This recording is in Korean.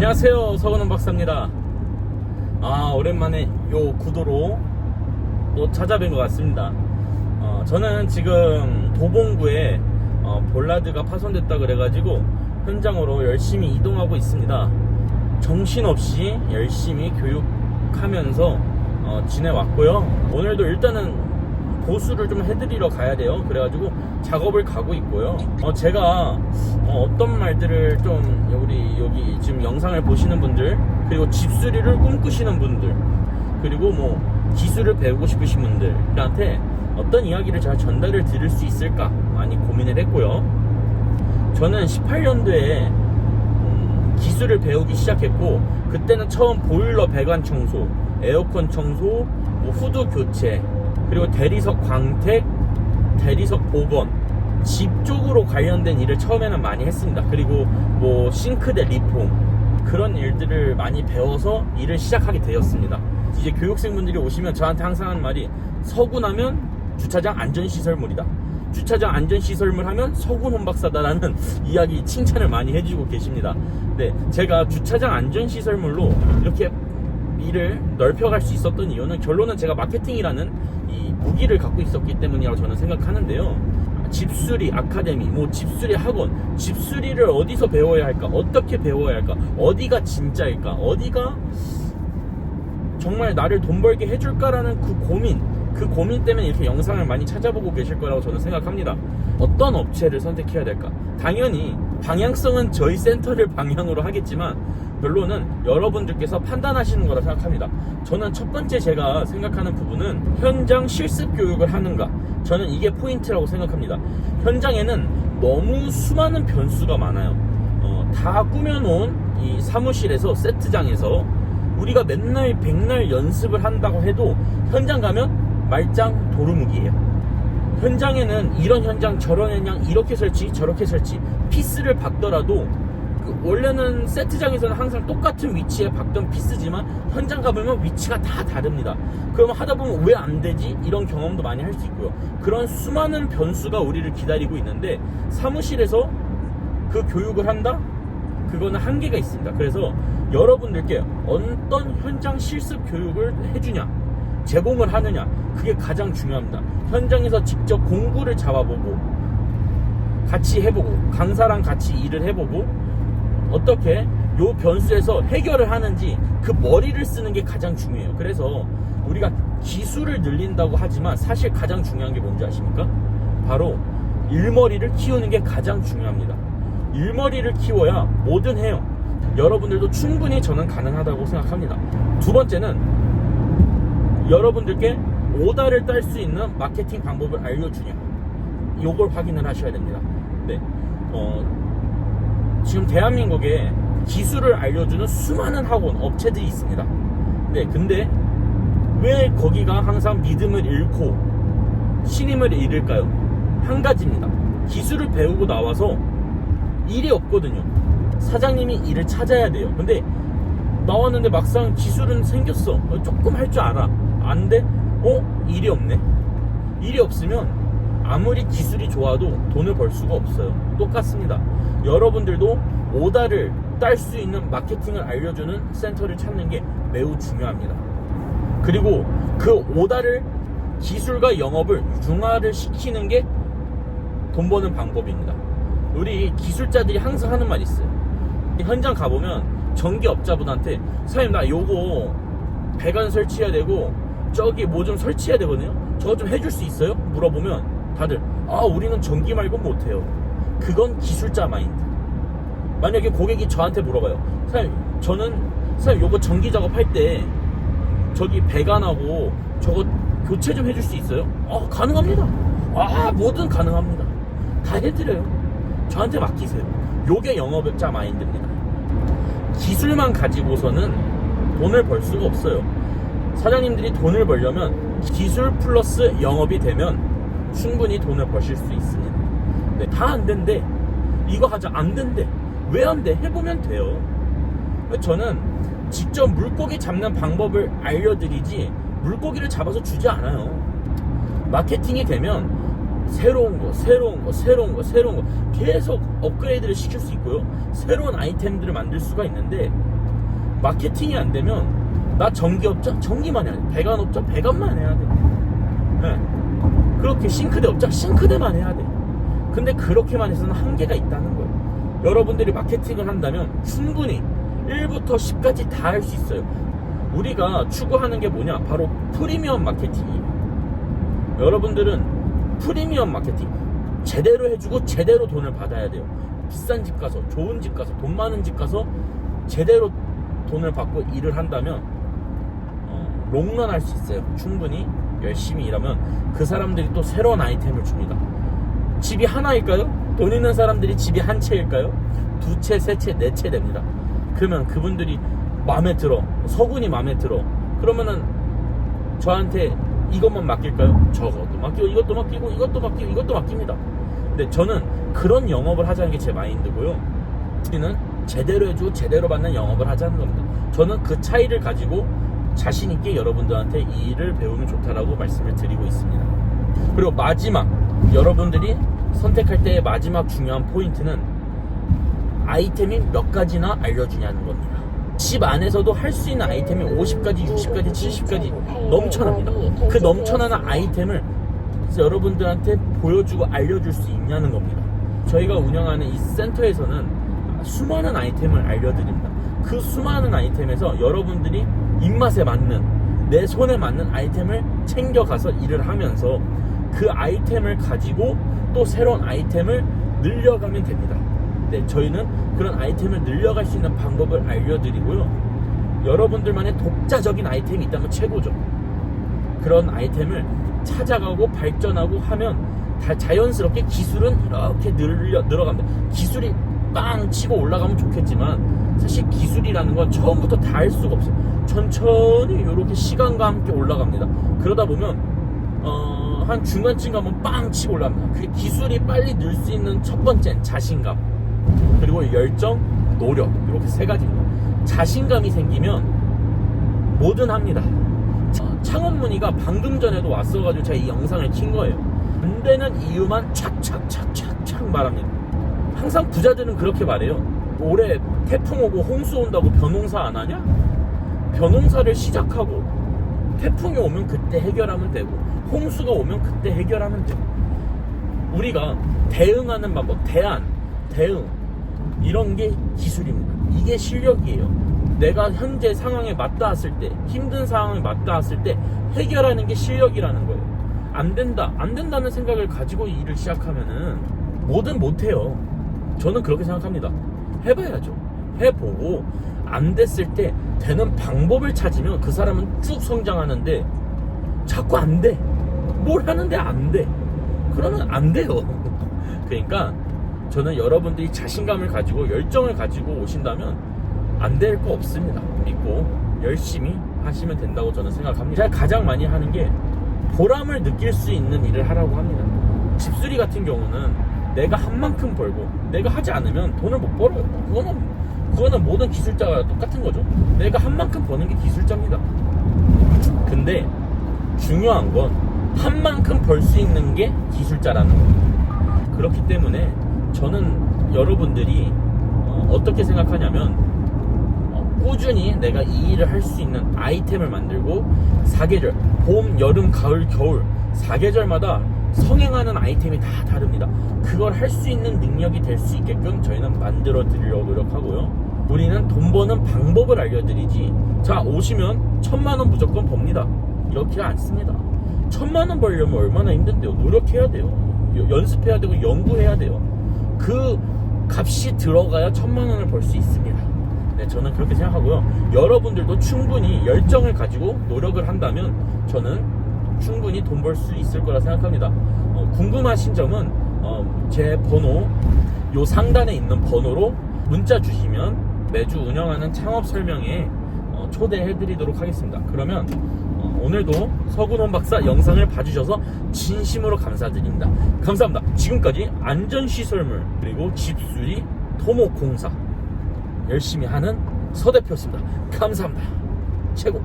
안녕하세요 서건원 박사입니다. 아 오랜만에 요 구도로 또 찾아뵌 것 같습니다. 어, 저는 지금 도봉구에 어, 볼라드가 파손됐다 그래가지고 현장으로 열심히 이동하고 있습니다. 정신없이 열심히 교육하면서 어, 지내왔고요. 오늘도 일단은 보수를 좀 해드리러 가야 돼요. 그래가지고 작업을 가고 있고요. 어, 제가 어, 떤 말들을 좀 우리 여기 지금 영상을 보시는 분들 그리고 집수리를 꿈꾸시는 분들 그리고 뭐 기술을 배우고 싶으신 분들한테 어떤 이야기를 잘 전달을 드릴 수 있을까 많이 고민을 했고요. 저는 18년도에 음, 기술을 배우기 시작했고 그때는 처음 보일러 배관 청소, 에어컨 청소, 뭐 후드 교체, 그리고 대리석 광택, 대리석 복원, 집 쪽으로 관련된 일을 처음에는 많이 했습니다. 그리고 뭐 싱크대 리폼 그런 일들을 많이 배워서 일을 시작하게 되었습니다. 이제 교육생분들이 오시면 저한테 항상 하는 말이 서군하면 주차장 안전시설물이다. 주차장 안전시설물 하면 서군 혼박사다라는 이야기 칭찬을 많이 해주고 계십니다. 네, 제가 주차장 안전시설물로 이렇게 일을 넓혀갈 수 있었던 이유는 결론은 제가 마케팅이라는 이 무기를 갖고 있었기 때문이라고 저는 생각하는데요. 집수리 아카데미, 뭐 집수리 학원, 집수리를 어디서 배워야 할까, 어떻게 배워야 할까, 어디가 진짜일까, 어디가 정말 나를 돈 벌게 해줄까라는 그 고민, 그 고민 때문에 이렇게 영상을 많이 찾아보고 계실 거라고 저는 생각합니다. 어떤 업체를 선택해야 될까? 당연히 방향성은 저희 센터를 방향으로 하겠지만 결론은 여러분들께서 판단하시는 거라 생각합니다. 저는 첫 번째 제가 생각하는 부분은 현장 실습 교육을 하는가. 저는 이게 포인트라고 생각합니다. 현장에는 너무 수많은 변수가 많아요. 어, 다 꾸며놓은 이 사무실에서 세트장에서 우리가 맨날 백날 연습을 한다고 해도 현장 가면 말짱 도루묵이에요. 현장에는 이런 현장 저런 현장 이렇게 설치 저렇게 설치 피스를 박더라도 그 원래는 세트장에서는 항상 똑같은 위치에 박던 피스지만 현장 가보면 위치가 다 다릅니다. 그러면 하다 보면 왜 안 되지? 이런 경험도 많이 할 수 있고요. 그런 수많은 변수가 우리를 기다리고 있는데 사무실에서 그 교육을 한다? 그거는 한계가 있습니다. 그래서 여러분들께 어떤 현장 실습 교육을 해주냐, 제공을 하느냐, 그게 가장 중요합니다. 현장에서 직접 공구를 잡아보고, 같이 해보고, 강사랑 같이 일을 해보고, 어떻게 요 변수에서 해결을 하는지 그 머리를 쓰는 게 가장 중요해요. 그래서 우리가 기술을 늘린다고 하지만 사실 가장 중요한 게 뭔지 아십니까? 바로 일머리를 키우는 게 가장 중요합니다. 일머리를 키워야 뭐든 해요. 여러분들도 충분히 저는 가능하다고 생각합니다. 두 번째는 여러분들께 오다를 딸 수 있는 마케팅 방법을 알려주냐. 요걸 확인을 하셔야 됩니다. 네. 어, 지금 대한민국에 기술을 알려주는 수많은 학원, 업체들이 있습니다. 네, 근데 왜 거기가 항상 믿음을 잃고 신임을 잃을까요? 한 가지입니다. 기술을 배우고 나와서 일이 없거든요. 사장님이 일을 찾아야 돼요. 근데 나왔는데 막상 기술은 생겼어. 어, 조금 할 줄 알아. 안 돼? 어? 일이 없네. 일이 없으면 아무리 기술이 좋아도 돈을 벌 수가 없어요. 똑같습니다. 여러분들도 오다를 딸 수 있는 마케팅을 알려주는 센터를 찾는 게 매우 중요합니다. 그리고 그 오다를 기술과 영업을 융화를 시키는 게 돈 버는 방법입니다. 우리 기술자들이 항상 하는 말 있어요. 현장 가보면 전기업자분한테 사장님 나 요거 배관 설치해야 되고 저기 뭐 좀 설치해야 되거든요. 저거 좀 해줄 수 있어요? 물어보면 다들 아 우리는 전기 말고 못해요. 그건 기술자 마인드. 만약에 고객이 저한테 물어봐요. 사장님 저는 사장님 요거 전기 작업할 때 저기 배관하고 저거 교체 좀 해줄 수 있어요? 아 가능합니다. 아 뭐든 가능합니다. 다 해드려요. 저한테 맡기세요. 요게 영업자 마인드입니다. 기술만 가지고서는 돈을 벌 수가 없어요. 사장님들이 돈을 벌려면 기술 플러스 영업이 되면 충분히 돈을 버실 수 있습니다. 네, 다 안 된대. 이거 하자 안 된대. 왜 안 돼? 해보면 돼요. 저는 직접 물고기 잡는 방법을 알려드리지 물고기를 잡아서 주지 않아요. 마케팅이 되면 새로운 거, 새로운 거, 새로운 거, 새로운 거 계속 업그레이드를 시킬 수 있고요. 새로운 아이템들을 만들 수가 있는데 마케팅이 안 되면 나 전기업자 전기만 해야 돼. 배관업자 배관만 해야 돼. 네. 그렇게 싱크대 업자 싱크대만 해야 돼. 근데 그렇게만 해서는 한계가 있다는 거예요. 여러분들이 마케팅을 한다면 충분히 1부터 10까지 다 할 수 있어요. 우리가 추구하는 게 뭐냐? 바로 프리미엄 마케팅이에요. 여러분들은 프리미엄 마케팅 제대로 해주고 제대로 돈을 받아야 돼요. 비싼 집 가서 좋은 집 가서 돈 많은 집 가서 제대로 돈을 받고 일을 한다면 어, 롱런 할 수 있어요. 충분히 열심히 일하면 그 사람들이 또 새로운 아이템을 줍니다. 집이 하나일까요? 돈 있는 사람들이 집이 한 채일까요? 두 채, 세 채, 네 채 됩니다. 그러면 그분들이 마음에 들어, 서군이 마음에 들어. 그러면은 저한테 이것만 맡길까요? 저것도 맡기고 이것도 맡기고 이것도 맡기고 이것도 맡깁니다. 근데 저는 그런 영업을 하자는 게 제 마인드고요. 우리는 제대로 해주고 제대로 받는 영업을 하자는 겁니다. 저는 그 차이를 가지고 자신 있게 여러분들한테 이 일을 배우면 좋다라고 말씀을 드리고 있습니다. 그리고 마지막 여러분들이 선택할 때의 마지막 중요한 포인트는 아이템이 몇 가지나 알려주냐는 겁니다. 집 안에서도 할 수 있는 아이템이 50가지, 60가지, 70가지 넘쳐납니다. 그 넘쳐나는 아이템을 여러분들한테 보여주고 알려줄 수 있냐는 겁니다. 저희가 운영하는 이 센터에서는 수많은 아이템을 알려드립니다. 그 수많은 아이템에서 여러분들이 입맛에 맞는 내 손에 맞는 아이템을 챙겨가서 일을 하면서 그 아이템을 가지고 또 새로운 아이템을 늘려가면 됩니다. 네, 저희는 그런 아이템을 늘려갈 수 있는 방법을 알려드리고요. 여러분들만의 독자적인 아이템이 있다면 최고죠. 그런 아이템을 찾아가고 발전하고 하면 다 자연스럽게 기술은 이렇게 늘려, 늘어갑니다. 기술이 빵 치고 올라가면 좋겠지만 사실 기술이라는 건 처음부터 다 할 수가 없어요. 천천히 이렇게 시간과 함께 올라갑니다. 그러다 보면 어, 한 중간쯤 가면 빵 치고 올라갑니다. 그게 기술이 빨리 늘 수 있는 첫 번째는 자신감. 그리고 열정, 노력 이렇게 세 가지입니다. 자신감이 생기면 뭐든 합니다. 어, 창원문의가 방금 전에도 왔어가지고 제가 이 영상을 킨 거예요. 안 되는 이유만 착착착착착 말합니다. 항상 부자들은 그렇게 말해요. 올해 태풍 오고 홍수 온다고 벼농사 안 하냐? 벼농사를 시작하고 태풍이 오면 그때 해결하면 되고 홍수가 오면 그때 해결하면 되고 우리가 대응하는 방법, 대안, 대응 이런 게 기술입니다. 이게 실력이에요. 내가 현재 상황에 맞닿았을 때, 힘든 상황에 맞닿았을 때 해결하는 게 실력이라는 거예요. 안 된다, 안 된다는 생각을 가지고 일을 시작하면은 뭐든 못해요. 저는 그렇게 생각합니다. 해봐야죠. 해보고 안 됐을 때 되는 방법을 찾으면 그 사람은 쭉 성장하는데 자꾸 안 돼. 뭘 하는데 안 돼. 그러면 안 돼요. 그러니까 저는 여러분들이 자신감을 가지고 열정을 가지고 오신다면 안 될 거 없습니다. 믿고 열심히 하시면 된다고 저는 생각합니다. 제가 가장 많이 하는 게 보람을 느낄 수 있는 일을 하라고 합니다. 집수리 같은 경우는 내가 한 만큼 벌고 내가 하지 않으면 돈을 못 벌어요. 그거는 그거는 모든 기술자가 똑같은 거죠. 내가 한 만큼 버는 게 기술자입니다. 근데 중요한 건 한 만큼 벌 수 있는 게 기술자라는 거예요. 그렇기 때문에 저는 여러분들이 어, 떻게 생각하냐면 어, 꾸준히 내가 이 일을 할 수 있는 아이템을 만들고 사계절 봄, 여름, 가을, 겨울 사계절마다 성행하는 아이템이 다 다릅니다. 그걸 할 수 있는 능력이 될 수 있게끔 저희는 만들어 드리려고 노력하고요. 우리는 돈 버는 방법을 알려드리지. 자, 오시면 천만 원 무조건 법니다. 이렇게 않습니다. 천만 원 벌려면 얼마나 힘든데요. 노력해야 돼요. 여- 연습해야 되고 연구해야 돼요. 그 값이 들어가야 천만 원을 벌 수 있습니다. 네, 저는 그렇게 생각하고요. 여러분들도 충분히 열정을 가지고 노력을 한다면 저는 충분히 돈 벌 수 있을 거라 생각합니다. 어, 궁금하신 점은 어, 제 번호 요 상단에 있는 번호로 문자 주시면 매주 운영하는 창업 설명에 어, 초대해드리도록 하겠습니다. 그러면 어, 오늘도 서군원 박사 영상을 봐주셔서 진심으로 감사드립니다. 감사합니다. 지금까지 안전시설물 그리고 집수리 토목공사 열심히 하는 서 대표였습니다. 감사합니다. 최고.